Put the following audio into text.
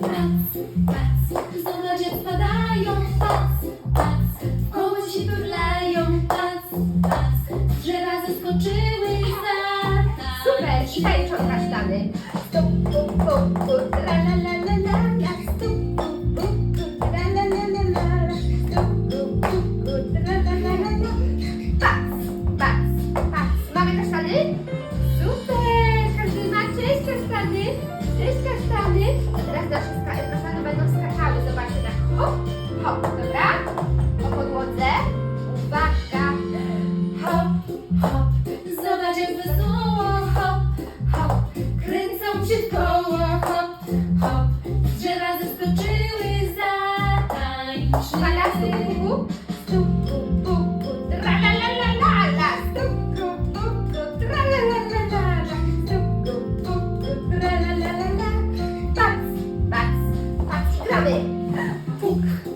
Pac, pac, są na ziemię spadają, pac, pac, w koło się turlają, pac, pac, drzewa zeskoczyły za Super, i tańczą kasztany. Stop. Cześć kasztany. Teraz nasze ska- będą skakały. Zobaczcie tak. Hop, hop. Dobra? Po podłodze. Uwaga. Hop, hop. Zobacz jak wesoło. Hop, hop. Kręcą się w koło. Hop, hop. Drzewa zeskoczyły, zatańczyły. Uwaga, stup, pup, stup, pup, pup, sabe?